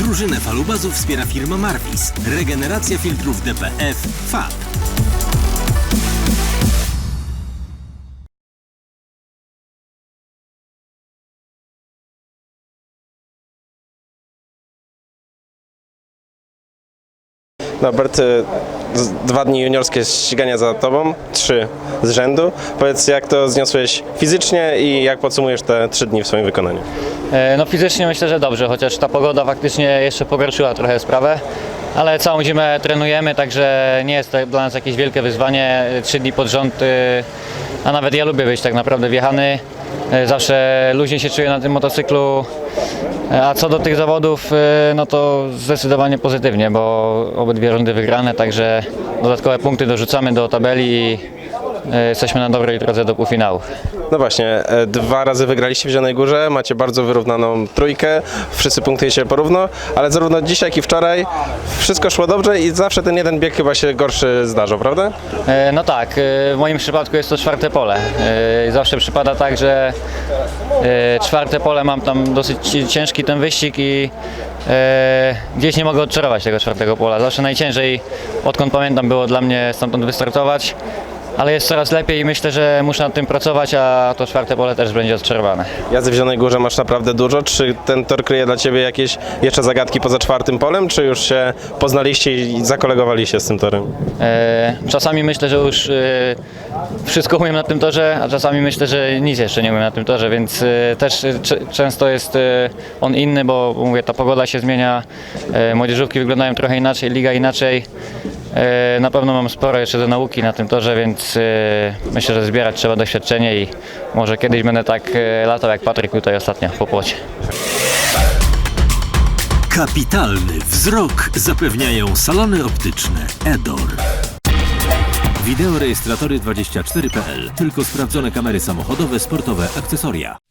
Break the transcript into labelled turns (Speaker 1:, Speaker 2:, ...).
Speaker 1: Drużynę falubazów wspiera firma Marvis. Regeneracja filtrów DPF FAB.
Speaker 2: Norbert, y, dwa dni juniorskie ścigania za tobą, trzy z rzędu. Powiedz, jak to zniosłeś fizycznie i jak podsumujesz te trzy dni w swoim wykonaniu?
Speaker 3: E, No fizycznie myślę, że dobrze, chociaż ta pogoda faktycznie jeszcze pogorszyła trochę sprawę. Ale całą zimę trenujemy, także nie jest to dla nas jakieś wielkie wyzwanie. Trzy dni pod rząd, e, a nawet ja lubię być tak naprawdę wjechany. E, Zawsze luźnie się czuję na tym motocyklu. A co do tych zawodów, e, no to zdecydowanie pozytywnie, bo obydwie rundy wygrane, także dodatkowe punkty dorzucamy do tabeli i jesteśmy na dobrej drodze do półfinału.
Speaker 2: No właśnie, e, dwa razy wygraliście w Zielonej Górze, macie bardzo wyrównaną trójkę, wszyscy punktujecie porówno, ale zarówno dzisiaj, jak i wczoraj wszystko szło dobrze i zawsze ten jeden bieg chyba się gorszy zdarzał, prawda?
Speaker 3: E, No tak, e, w moim przypadku jest to czwarte pole. E, Zawsze przypada tak, że e, czwarte pole mam tam dosyć ciężki ten wyścig i e, gdzieś nie mogę odczarować tego czwartego pola. Zawsze najciężej, odkąd pamiętam, było dla mnie stamtąd wystartować, ale jest coraz lepiej i myślę, że muszę nad tym pracować, a to czwarte pole też będzie odczarowane.
Speaker 2: Jazdy w Zielonej Górze masz naprawdę dużo. Czy ten tor kryje dla Ciebie jakieś jeszcze zagadki poza czwartym polem, czy już się poznaliście i zakolegowaliście z tym torem?
Speaker 3: E, Czasami myślę, że już e, wszystko umiem na tym torze, a czasami myślę, że nic jeszcze nie umiem na tym torze, więc e, też e, cze- często jest e, on inny, bo mówię, ta pogoda się zmienia, e, młodzieżówki wyglądają trochę inaczej, liga inaczej. E, Na pewno mam sporo jeszcze do nauki na tym torze, więc e, myślę, że zbierać trzeba doświadczenie i może kiedyś będę tak e, latał jak Patryk tutaj ostatnio po płocie.
Speaker 1: Kapitalny wzrok zapewniają salony optyczne Edor. Wideorejestratory 24.pl. Tylko sprawdzone kamery samochodowe, sportowe, akcesoria.